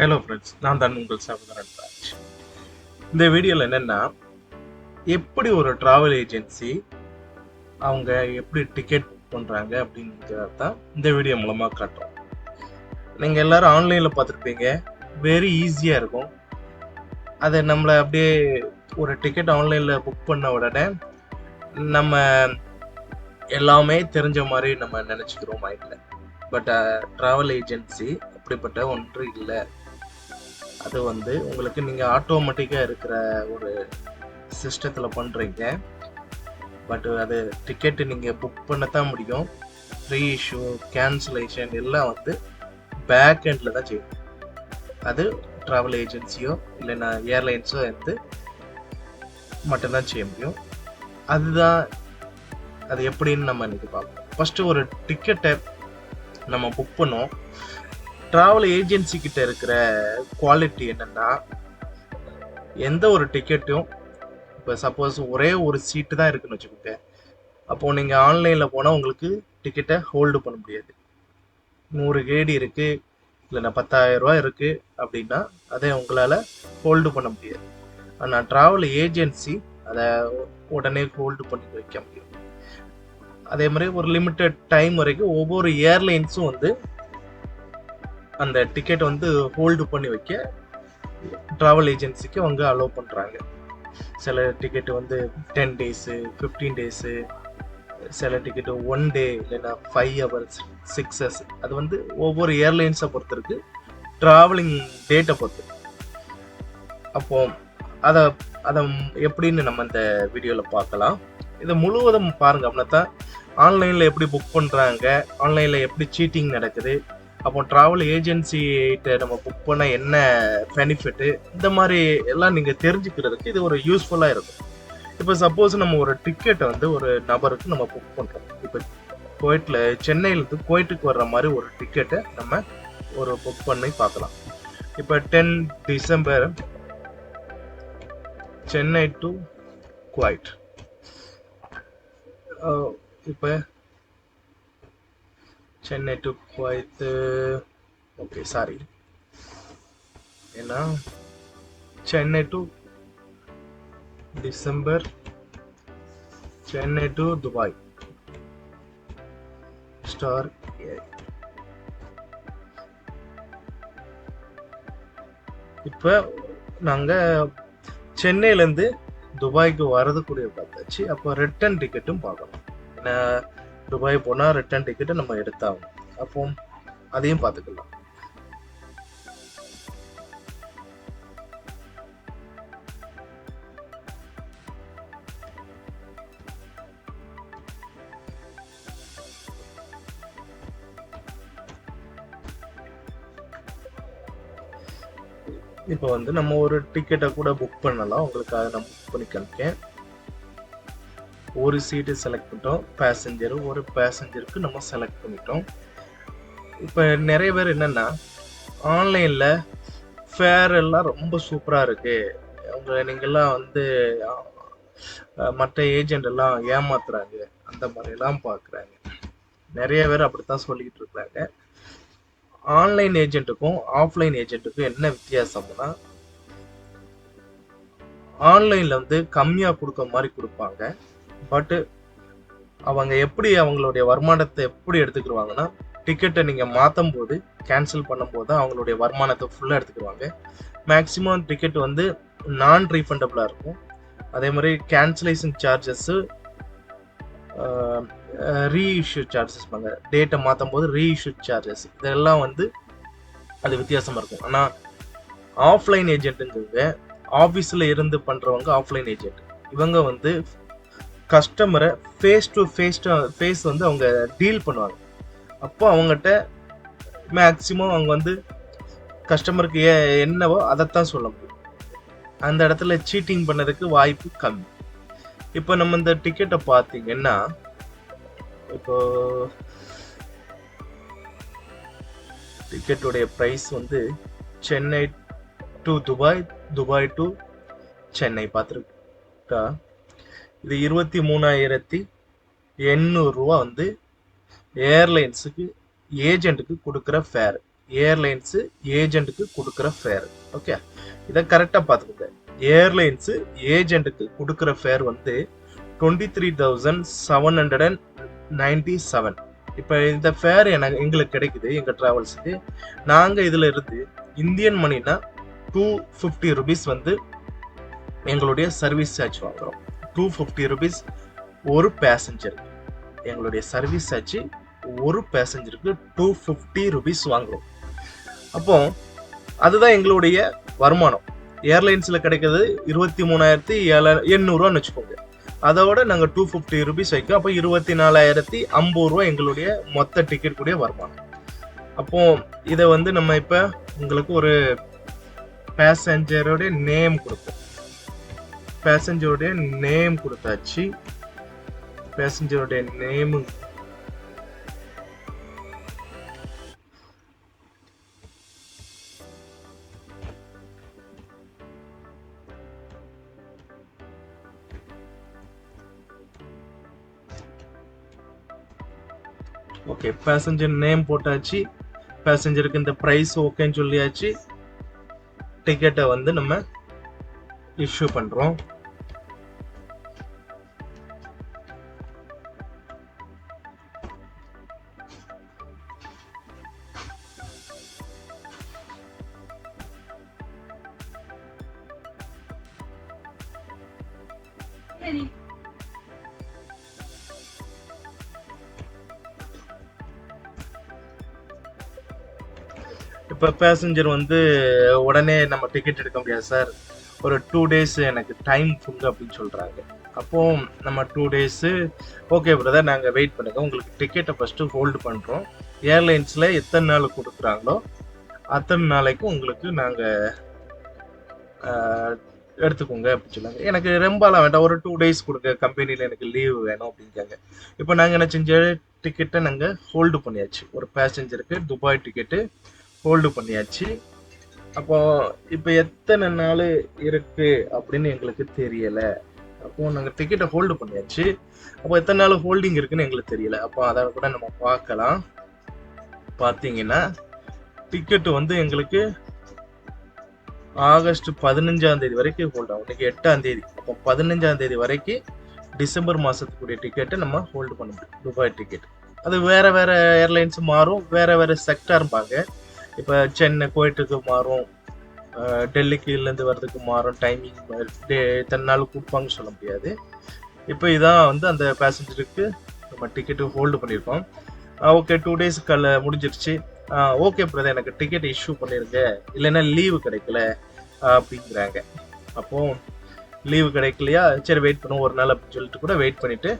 Hello friends நான் தான் உங்கள் சகோதரன் ராஜ். இந்த வீடியோவில் என்னென்னா எப்படி ஒரு ட்ராவல் ஏஜென்சி அவங்க எப்படி டிக்கெட் புக் பண்ணுறாங்க அப்படிங்கிறத தான் இந்த வீடியோ மூலமாக காட்டுறோம். நீங்கள் எல்லோரும் ஆன்லைனில் பார்த்துருப்பீங்க. வெரி ஈஸியாக இருக்கும். அதை நம்மளை அப்படியே ஒரு டிக்கெட் ஆன்லைனில் புக் பண்ண உடனே நம்ம எல்லாமே தெரிஞ்ச மாதிரி நம்ம நினச்சிக்கிறோம் மைண்டில் பட் ட்ராவல் ஏஜென்சி அப்படிப்பட்ட ஒன்று இல்லை. அது வந்து உங்களுக்கு நீங்கள் ஆட்டோமேட்டிக்காக இருக்கிற ஒரு சிஸ்டத்தில் பண்ணுறீங்க பட் அது டிக்கெட்டு நீங்கள் புக் பண்ண தான் முடியும். ரீ இஷ்யூ கேன்சலேஷன் எல்லாம் வந்து பேக் எண்டில் தான் செய்யும் அது ட்ராவல் ஏஜென்சியோ இல்லைன்னா ஏர்லைன்ஸோ வந்து மட்டும்தான் செய்ய முடியும். அதுதான் அது எப்படின்னு நம்ம இன்னைக்கு பார்ப்போம். ஃபஸ்ட்டு ஒரு டிக்கெட்டை நம்ம புக் பண்ணோம். ட்ராவல் ஏஜென்சி கிட்ட இருக்கிற குவாலிட்டி என்னன்னா எந்த ஒரு டிக்கெட்டும் இப்போ சப்போஸ் ஒரே ஒரு சீட்டு தான் இருக்குன்னு வச்சுக்கோங்க. அப்போ நீங்கள் ஆன்லைனில் போனால் உங்களுக்கு டிக்கெட்டை ஹோல்டு பண்ண முடியாது. நூறு கேடி இருக்கு இல்லைன்னா பத்தாயிரம் ரூபா இருக்கு அப்படின்னா அதை உங்களால் ஹோல்டு பண்ண முடியாது. ஆனால் ட்ராவல் ஏஜென்சி அதை உடனே ஹோல்டு பண்ணி வைக்க முடியும். அதே மாதிரி ஒரு லிமிட்டட் டைம் வரைக்கும் ஒவ்வொரு ஏர்லைன்ஸும் வந்து அந்த டிக்கெட் வந்து ஹோல்டு பண்ணி வைக்க ட்ராவல் ஏஜென்சிக்கு அவங்க அலோவ் பண்ணுறாங்க சில டிக்கெட் வந்து டென் டேஸு ஃபிஃப்டீன் டேஸு சில டிக்கெட்டு ஒன் டே இல்லைன்னா ஃபைவ் ஹவர்ஸ் சிக்ஸ் ஹவர்ஸ் அது வந்து ஒவ்வொரு ஏர்லைன்ஸை பொறுத்து இருக்கு ட்ராவலிங் டேட்டை பொறுத்து. அப்போ அதை அதை எப்படின்னு நம்ம இந்த வீடியோவில் பார்க்கலாம். இதை முழுவதும் பாருங்க அப்படின்னா தான் ஆன்லைனில் எப்படி புக் பண்ணுறாங்க ஆன்லைனில் எப்படி சீட்டிங் நடக்குது அப்போ ட்ராவல் ஏஜென்சிகிட்ட நம்ம புக் பண்ண என்ன பெனிஃபிட்டு இந்த மாதிரி எல்லாம் நீங்கள் தெரிஞ்சுக்கிறதுக்கு இது ஒரு யூஸ்ஃபுல்லாக இருக்கும். இப்போ சப்போஸ் நம்ம ஒரு டிக்கெட்டை வந்து ஒரு நபருக்கு நம்ம புக் பண்ணுறோம் இப்போ குவைட்டில் சென்னையிலேருந்து குவைட்டுக்கு வர்ற மாதிரி ஒரு டிக்கெட்டை நம்ம ஒரு புக் பண்ணி பார்க்கலாம். இப்போ ten December Chennai to Kuwait இப்போ Chennai to Kuwait. Okay sorry ஏன்னா Chennai to December Chennai to Dubai. Star இப்போ நாங்கள் சென்னையிலேருந்து துபாய்க்கு வரதுக்குரிய பார்த்தாச்சு அப்போ ரிட்டர்ன் டிக்கெட்டும் பார்க்கணும் ஏன்னா துபாய் போனால் ரிட்டர்ன் டிக்கெட்டை நம்ம எடுத்தாகும் அப்போ அதையும் பார்த்துக்கலாம். இப்போ வந்து நம்ம ஒரு டிக்கெட்டை கூட புக் பண்ணலாம். உங்களுக்கு அதை நான் புக் பண்ணி காமிக்கேன் ஒரு சீட்டு செலக்ட் பண்ணிட்டோம். பேசஞ்சரு ஒரு பேசஞ்சருக்கு நம்ம செலக்ட் பண்ணிட்டோம். இப்போ நிறைய பேர் என்னென்னா ஆன்லைனில் ஃபேர் எல்லாம் ரொம்ப சூப்பராக இருக்குது அவங்க நீங்கள்லாம் வந்து மற்ற ஏஜென்ட் எல்லாம் ஏமாத்துறாங்க. அந்த மாதிரிலாம் பார்க்குறாங்க நிறைய பேர் அப்படித்தான் சொல்லிக்கிட்டு இருக்கிறாங்க. ஆன்லைன் ஏஜென்ட்டுக்கும் ஆஃப்லைன் ஏஜென்ட்டுக்கும் என்ன வித்தியாசம்னா ஆன்லைனில் வந்து கம்மியாக கொடுக்க மாதிரி கொடுப்பாங்க. பட்டு அவங்க எப்படி அவங்களுடைய வருமானத்தை எப்படி எடுத்துக்கிடுவாங்கன்னா டிக்கெட்டை நீங்கள் மாற்றும் போது கேன்சல் பண்ணும்போது தான் அவங்களுடைய வருமானத்தை ஃபுல்லாக எடுத்துக்கிடுவாங்க மேக்ஸிமம் டிக்கெட் வந்து நான் ரீஃபண்டபுளாக இருக்கும். அதே மாதிரி கேன்சலேஷன் சார்ஜஸ்ஸு ரீஇஷ்யூ சார்ஜஸ் பாங்க டேட்டை மாற்றும் போது ரீஇஷ்யூ சார்ஜஸ் இதெல்லாம் வந்து அது வித்தியாசமாக இருக்கும். ஆனால் ஆஃப்லைன் ஏஜென்ட்டுங்கிறவங்க ஆஃபீஸில் இருந்து பண்ணுறவங்க ஆஃப்லைன் ஏஜென்ட் இவங்க வந்து கஸ்டமரை ஃபேஸ் டு ஃபேஸ் ஃபேஸ் வந்து அவங்க டீல் பண்ணுவாங்க. அப்போ அவங்ககிட்ட மேக்சிமம் அவங்க வந்து கஸ்டமருக்கு ஏ என்னவோ அதைத்தான் சொல்ல முடியும். அந்த இடத்துல சீட்டிங் பண்ணதுக்கு வாய்ப்பு கம்மி. இப்போ நம்ம இந்த டிக்கெட்டை பார்த்தீங்கன்னா இப்போ டிக்கெட்டுடைய ப்ரைஸ் வந்து Chennai to Dubai Dubai to Chennai பார்த்துருக்கா? இது இருபத்தி மூணாயிரத்தி எண்ணூறுரூவா வந்து ஏர்லைன்ஸுக்கு ஏஜெண்ட்டுக்கு கொடுக்குற ஃபேர் ஏர்லைன்ஸு ஏஜெண்ட்டுக்கு கொடுக்குற ஃபேர் ஓகே இதை கரெக்டாக பார்த்துக்கோங்க. ஏர்லைன்ஸு ஏஜெண்ட்டுக்கு கொடுக்குற ஃபேர் வந்து twenty three thousand seven hundred and ninety seven இப்போ இந்த ஃபேர் எனக்கு எங்களுக்கு கிடைக்குது எங்கள் ட்ராவல்ஸுக்கு நாங்கள் இதில் இருந்து இந்தியன் மணினா டூ ஃபிஃப்டி ருபீஸ் வந்து எங்களுடைய சர்வீஸ் சார்ஜ் வாங்குறோம். டூ ஃபிஃப்டி ருபீஸ் ஒரு பேசஞ்சர் எங்களுடைய சர்வீஸ் சார்ஜ் ஒரு பேசஞ்சருக்கு டூ ஃபிஃப்டி ருபீஸ் வாங்குறோம். அப்போ அதுதான் எங்களுடைய வருமானம். ஏர்லைன்ஸில் கிடைக்கிறது இருபத்தி மூணாயிரத்தி ஏழ எண்ணூறுவான்னு வச்சுக்கோங்க. அதோட நாங்கள் டூ ஃபிஃப்டி ருபீஸ் வைக்கும் அப்போ இருபத்தி நாலாயிரத்தி ஐம்பது ரூபா எங்களுடைய மொத்த டிக்கெட் கூடிய வருமானம். அப்போ இதை வந்து நம்ம இப்போ உங்களுக்கு ஒரு பேசஞ்சருடைய நேம் கொடுப்போம். பேசஞ்சருடைய நேம் கொடுத்தாச்சு. பேசஞ்சருடைய நேம் ஓகே பேசஞ்சர் நேம் போட்டாச்சு. பேசஞ்சருக்கு இந்த ப்ரைஸ் ஓகேன்னு சொல்லியாச்சு. டிக்கெட்டை வந்து நம்ம இஷ்யூ பண்ணுறோம் இப்போ பேசஞ்சர் வந்து உடனே நம்ம டிக்கெட் எடுக்க முடியாது சார். ஒரு டூ டேஸ் எனக்கு டைம் ஃபுல் அப்படின்னு சொல்கிறாங்க அப்போது நம்ம டூ டேஸு ஓகே பிரதர் நாங்கள் வெயிட் பண்ணுங்கள் உங்களுக்கு டிக்கெட்டை ஃபஸ்ட்டு ஹோல்டு பண்ணுறோம் ஏர்லைன்ஸில் எத்தனை நாள் கொடுக்குறாங்களோ அத்தனை நாளைக்கு உங்களுக்கு நாங்கள் எடுத்துக்கோங்க அப்படின்னு சொன்னாங்க. எனக்கு ரொம்பலாம் வேண்டாம். ஒரு டூ டேஸ் கொடுங்க. கம்பெனியில் எனக்கு லீவ் வேணும் அப்படிங்காங்க இப்போ நாங்கள் என்ன செஞ்ச டிக்கெட்டை நாங்கள் ஹோல்டு பண்ணியாச்சு. ஒரு பேசஞ்சருக்கு துபாய் டிக்கெட்டு ஹோல்டு பண்ணியாச்சு. அப்போ இப்போ எத்தனை நாள் இருக்கு அப்படின்னு எங்களுக்கு தெரியல. அப்போ நாங்கள் டிக்கெட்டை ஹோல்டு பண்ணியாச்சு. அப்போ எத்தனை நாள் ஹோல்டிங் இருக்குன்னு எங்களுக்கு தெரியல. அப்போ அதை கூட நம்ம பார்க்கலாம். பார்த்தீங்கன்னா டிக்கெட்டு வந்து எங்களுக்கு ஆகஸ்ட் பதினஞ்சாம் தேதி வரைக்கும் ஹோல்டு ஆகும். இன்னைக்கு எட்டாம் தேதி. அப்போ பதினஞ்சாம் தேதி வரைக்கும் டிசம்பர் மாசத்துக்குரிய டிக்கெட்டை நம்ம ஹோல்டு பண்ண முடியும். துபாய் டிக்கெட் அது வேற வேற ஏர்லைன்ஸ் மாறும். வேற வேற செக்டார்பாங்க இப்போ சென்னை கோயட்டுக்கு மாறும். டெல்லிக்கு டெல்லிக்குலேருந்து வர்றதுக்கு மாறும் டைமிங் இத்தனை நாள் கொடுப்பாங்கன்னு சொல்ல முடியாது. இப்போ இதான் வந்து அந்த பேசஞ்சருக்கு நம்ம டிக்கெட்டு ஹோல்டு பண்ணியிருக்கோம். ஓகே டூ டேஸ் முடிஞ்சிருச்சு. ஓகே பிரதர் எனக்கு டிக்கெட் இஷ்யூ பண்ணிருங்க. இல்லைன்னா லீவு கிடைக்கல அப்படிங்கிறாங்க. அப்போ லீவு கிடைக்கலையா? சரி வெயிட் பண்ணுவோம். ஒரு நாள் அப்படின்னு சொல்லிட்டு கூட வெயிட் பண்ணிட்டு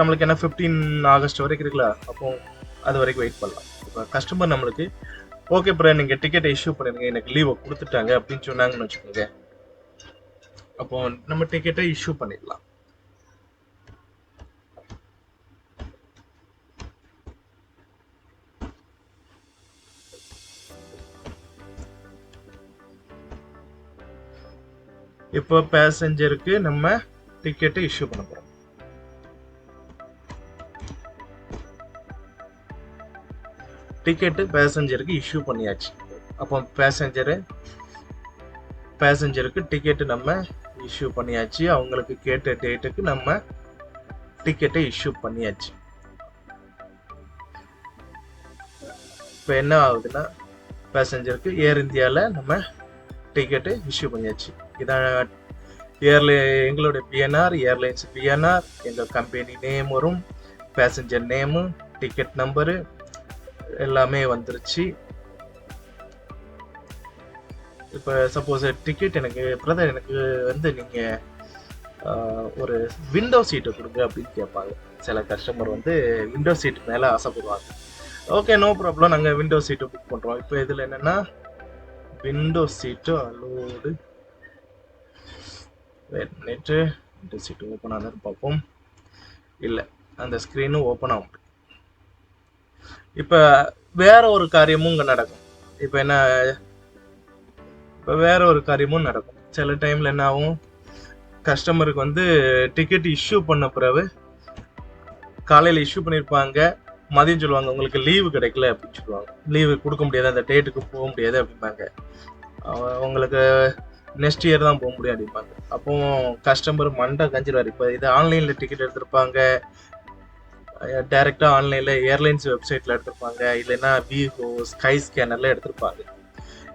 நம்மளுக்கு என்ன ஃபிஃப்டீன் ஆகஸ்ட் வரைக்கும் இருக்குல்ல அப்போ அது வரைக்கும் வெயிட் பண்ணலாம். இப்போ கஸ்டமர் நம்மளுக்கு ஓகே ப்ரோ நீங்கள் டிக்கெட் இஷ்யூ பண்ணிடுங்க எனக்கு லீவை கொடுத்துட்டாங்க அப்படின்னு சொன்னாங்கன்னு வச்சுக்கோங்க. அப்போ நம்ம டிக்கெட்டை இஷ்யூ பண்ணிடலாம். இப்போ பேசஞ்சருக்கு நம்ம டிக்கெட்டை இஷ்யூ பண்ண போறோம். டிக்கெட்டு பேசஞ்சருக்கு இஷ்யூ பண்ணியாச்சு. அப்போ பேசஞ்சரு பேசஞ்சருக்கு டிக்கெட்டு நம்ம இஷ்யூ பண்ணியாச்சு. அவங்களுக்கு கேட்ட டேட்டுக்கு நம்ம டிக்கெட்டை இஷ்யூ பண்ணியாச்சு. இப்போ என்ன ஆகுதுன்னா பேசஞ்சருக்கு ஏர் இந்தியாவில் நம்ம டிக்கெட்டு இஷ்யூ பண்ணியாச்சு. இதான் ஏர்லை எங்களுடைய பிஎன்ஆர் ஏர்லைன்ஸ் பிஎன்ஆர் எங்கள் கம்பெனி நேம் வரும் பேசஞ்சர் நேமு டிக்கெட் நம்பரு எல்லாமே வந்துருச்சு. இப்போ சப்போஸ் டிக்கெட் எனக்கு பிரதர் எனக்கு வந்து நீங்கள் ஒரு விண்டோ சீட்டு கொடுங்க அப்படின்னு கேட்பாங்க. சில கஸ்டமர் வந்து விண்டோ சீட் மேலே ஆசைப்படுவாங்க. ஓகே நோ ப்ராப்ளம் நாங்கள் விண்டோ சீட்டு புக் பண்ணுறோம் இப்போ இதில் என்னென்னா விண்டோ சீட்டு அலோடு நேற்று விண்டோ சீட்டு ஓப்பன் ஆனதுன்னு பார்ப்போம். இல்லை அந்த ஸ்க்ரீனும் ஓப்பன் ஆகும் இப்போ வேற ஒரு காரியமும் இங்கே நடக்கும். இப்போ என்ன இப்போ வேற ஒரு காரியமும் நடக்கும். சில டைம்ல என்ன ஆகும்? கஸ்டமருக்கு வந்து டிக்கெட் இஷ்யூ பண்ண பிறகு காலையில் இஷ்யூ பண்ணியிருப்பாங்க மதியம் சொல்லுவாங்க உங்களுக்கு லீவு கிடைக்கல அப்படின்னு சொல்லுவாங்க. லீவு கொடுக்க முடியாது அந்த டேட்டுக்கு போக முடியாது அப்படிம்பாங்க. அவ- உங்களுக்கு நெக்ஸ்ட் இயர் தான் போக முடியும் அப்படிம்பாங்க. அப்போ கஸ்டமர் மண்டை கஞ்சிடுவார் இப்போ இது ஆன்லைனில் டிக்கெட் எடுத்திருப்பாங்க. டைரெக்டாக ஆன்லைனில் ஏர்லைன்ஸ் வெப்சைட்டில் எடுத்திருப்பாங்க. இல்லைன்னா விஹோ ஸ்கை ஸ்கேனரில் எடுத்திருப்பாங்க.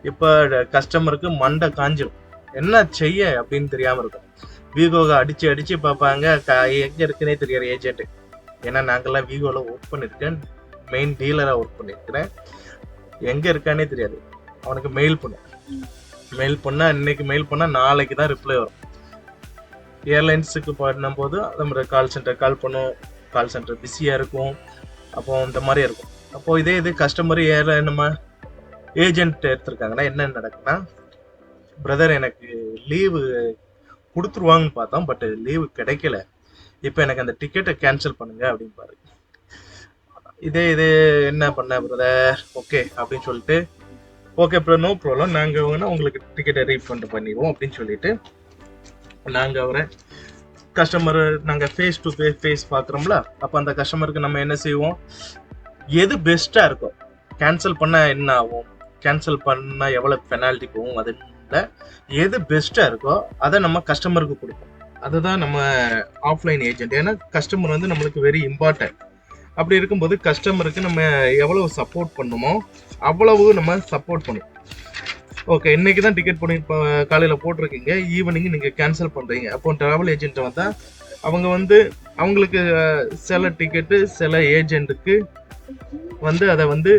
இப்போ கஸ்டமருக்கு மண்டை காஞ்சிடும் என்ன செய்ய அப்படின்னு தெரியாமல் இருக்கும். விவோவை அடித்து அடித்து பார்ப்பாங்க. க- எங்கே இருக்குன்னே தெரியாது ஏஜென்ட்டு ஏன்னா நாங்கள்லாம் விவோவில் ஒர்க் பண்ணியிருக்கேன் மெயின் டீலராக ஒர்க் பண்ணியிருக்கிறேன் எங்கே இருக்கானே தெரியாது. அவனுக்கு மெயில் பண்ணு. மெயில் பண்ணால் இன்னைக்கு மெயில் பண்ணால் நாளைக்கு தான் ரிப்ளை வரும். ஏர்லைன்ஸுக்கு பண்ணும்போது நம்ம கால் சென்டர் கால் பண்ணும். கால் சென்டர் பிஸியாக இருக்கும். அப்போ இந்த மாதிரி இருக்கும். அப்போது இதே இது கஸ்டமர் ஏற நம்ம ஏஜென்ட் எடுத்திருக்காங்கன்னா என்ன நடக்குன்னா பிரதர் எனக்கு லீவு கொடுத்துருவாங்கன்னு பார்த்தோம் பட் லீவு கிடைக்கல. இப்போ எனக்கு அந்த டிக்கெட்டை கேன்சல் பண்ணுங்க அப்படின்னு பாரு. இதே இது என்ன பண்ண பிரதர் ஓகே அப்படின்னு சொல்லிட்டு ஓகே ப்ரோ நோ ப்ராப்ளம் நாங்கள் வேணா உங்களுக்கு டிக்கெட்டை ரீஃபண்ட் பண்ணிடுவோம் அப்படின்னு சொல்லிட்டு நாங்கள் அவரை கஸ்டமர் நாங்கள் ஃபேஸ் டு ஃபேஸ் ஃபேஸ் பார்க்குறோம்ல அப்போ அந்த கஸ்டமருக்கு நம்ம என்ன செய்வோம்? எது பெஸ்ட்டாக இருக்கும் கேன்சல் பண்ணால் என்ன ஆகும்? கேன்சல் பண்ணால் எவ்வளோ பெனால்ட்டி போகும்? அது இல்லை. எது பெஸ்ட்டாக இருக்கோ அதை நம்ம கஸ்டமருக்கு கொடுப்போம். அதுதான் நம்ம ஆஃப்லைன் ஏஜென்ட் ஏன்னா கஸ்டமர் வந்து நம்மளுக்கு வெரி இம்பார்ட்டன்ட் அப்படி இருக்கும்போது கஸ்டமருக்கு நம்ம எவ்வளவு சப்போர்ட் பண்ணுமோ அவ்வளவு நம்ம சப்போர்ட் பண்ணுவோம். ஓகே இன்னைக்கு தான் டிக்கெட் பண்ணி இப்போ காலையில் போட்டிருக்கீங்க. ஈவினிங் நீங்கள் கேன்சல் பண்ணுறீங்க அப்போ ட்ராவல் ஏஜென்ட் வந்தால் அவங்க வந்து அவங்களுக்கு சில டிக்கெட்டு சில ஏஜென்ட்டுக்கு வந்து அதை வந்து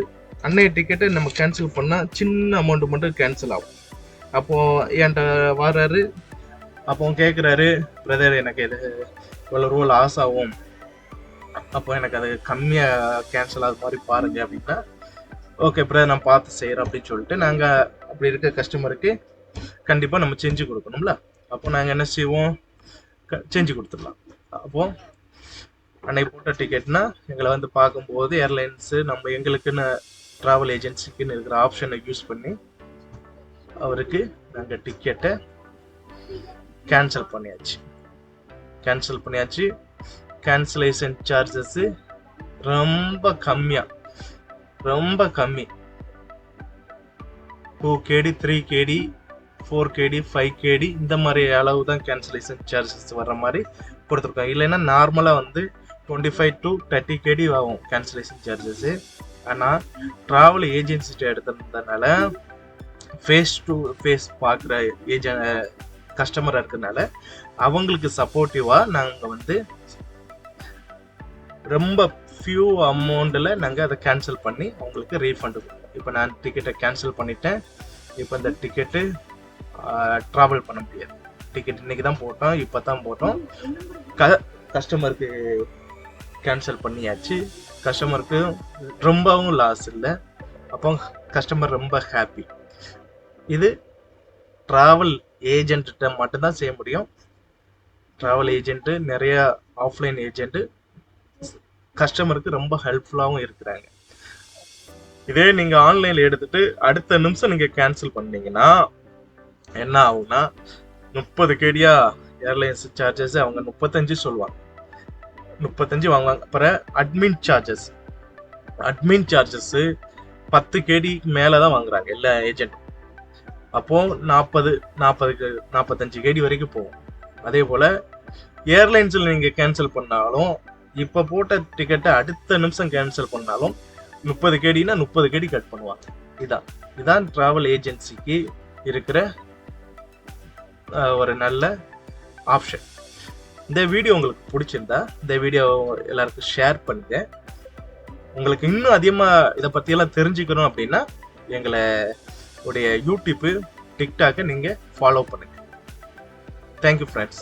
அன்னைய டிக்கெட்டை நம்ம கேன்சல் பண்ணால் சின்ன அமௌண்ட் மட்டும் கேன்சல் ஆகும். அப்போது என்கிட்ட வர்றாரு. அப்போ கேட்குறாரு பிரதர் எனக்கு இது இவ்வளோ ரூபா லாஸ் ஆகும். அப்போ எனக்கு அது கம்மியாக கேன்சல் ஆகுது மாதிரி பாருங்க அப்படின்னா ஓகே பிரதர் நான் பார்த்து செய்கிறேன் அப்படின்னு சொல்லிட்டு நாங்கள் அப்படி இருக்க கஸ்டமருக்கு கண்டிப்பாக நம்ம செஞ்சு கொடுக்கணும்ல. அப்போ நாங்கள் என்ன செய்வோம்? க- செஞ்சு கொடுத்துடலாம். அப்போது அன்னைக்கு போட்ட டிக்கெட்னா எங்களை வந்து பார்க்கும்போது ஏர்லைன்ஸு நம்ம எங்களுக்குன்னு ட்ராவல் ஏஜென்சிக்குன்னு இருக்கிற ஆப்ஷனை யூஸ் பண்ணி அவருக்கு நாங்கள் டிக்கெட்டை கேன்சல் பண்ணியாச்சு. கேன்சல் பண்ணியாச்சு. கேன்சலேஷன் சார்ஜஸ்ஸு ரொம்ப கம்மியாக ரொம்ப கம்மி. Two KD three KD four KD five KD இந்த மாதிரி அளவு தான் கேன்சலேஷன் சார்ஜஸ் வர்ற மாதிரி கொடுத்துருக்கோம் இல்லைன்னா நார்மலாக வந்து டுவெண்ட்டி ஃபைவ் டு தேர்ட்டி கேடி ஆகும் கேன்சலேஷன் சார்ஜஸ் ஆனால் ட்ராவல் ஏஜென்சிட்ட எடுத்திருந்ததுனால ஃபேஸ் டு ஃபேஸ் பார்க்குற ஏஜென் கஸ்டமராக இருக்கிறதுனால அவங்களுக்கு சப்போர்ட்டிவாக நாங்கள் வந்து ரொம்ப ஃபியூ அமௌண்ட்டில் நாங்கள் அதை கேன்சல் பண்ணி உங்களுக்கு ரீஃபண்டு இப்போ நான் டிக்கெட்டை கேன்சல் பண்ணிட்டேன். இப்போ இந்த டிக்கெட்டு ட்ராவல் பண்ண முடியாது. டிக்கெட் இன்னைக்கு தான் போட்டோம் இப்போ தான் போட்டோம். க கஸ்டமருக்கு கேன்சல் பண்ணியாச்சு. கஸ்டமருக்கு ரொம்பவும் லாஸ் இல்லை. அப்போ கஸ்டமர் ரொம்ப ஹாப்பி இது ட்ராவல் ஏஜென்ட்ட மட்டும்தான் செய்ய முடியும். ட்ராவல் ஏஜென்ட்டு நிறையா ஆஃப்லைன் ஏஜென்ட்டு கஸ்டமருக்கு ரொம்ப ஹெல்ப்ஃபுல்லாகவும் இருக்கிறாங்க. இதே நீங்க ஆன்லைன்ல எடுத்துட்டு அடுத்த நிமிஷம் நீங்க கேன்சல் பண்ணீங்கன்னா என்ன ஆகும்னா முப்பது கேடியா ஏர்லைன்ஸ் சார்ஜஸ் அவங்க முப்பத்தஞ்சு சொல்லுவாங்க. முப்பத்தஞ்சு வாங்குவாங்க. அப்புறம் அட்மின் சார்ஜஸ். அட்மின் சார்ஜஸ் பத்து கேடிக்கு மேலே தான் வாங்குறாங்க எல்லா ஏஜென்ட். அப்போ நாற்பது நாற்பதுக்கு நாற்பத்தஞ்சு கேடி வரைக்கும் போகும். அதே போல ஏர்லைன்ஸில் நீங்கள் கேன்சல் பண்ணாலும் இப்போ போட்ட டிக்கெட்டை அடுத்த நிமிஷம் கேன்சல் பண்ணாலும் முப்பது கேடினா முப்பது கேடி கட் பண்ணுவாங்க. இதான். இதான் டிராவல் ஏஜென்சிக்கு இருக்கிற ஒரு நல்ல ஆப்ஷன் இந்த வீடியோ உங்களுக்கு பிடிச்சிருந்தா இந்த வீடியோ எல்லாருக்கும் ஷேர் பண்ணுங்க. உங்களுக்கு இன்னும் அதிகமாக இதை பற்றியெல்லாம் தெரிஞ்சுக்கணும் அப்படின்னா எங்களை உடைய யூடியூப்பு டிக்டாக்கை நீங்கள் ஃபாலோ பண்ணுங்கள் தேங்க்யூ ஃப்ரெண்ட்ஸ்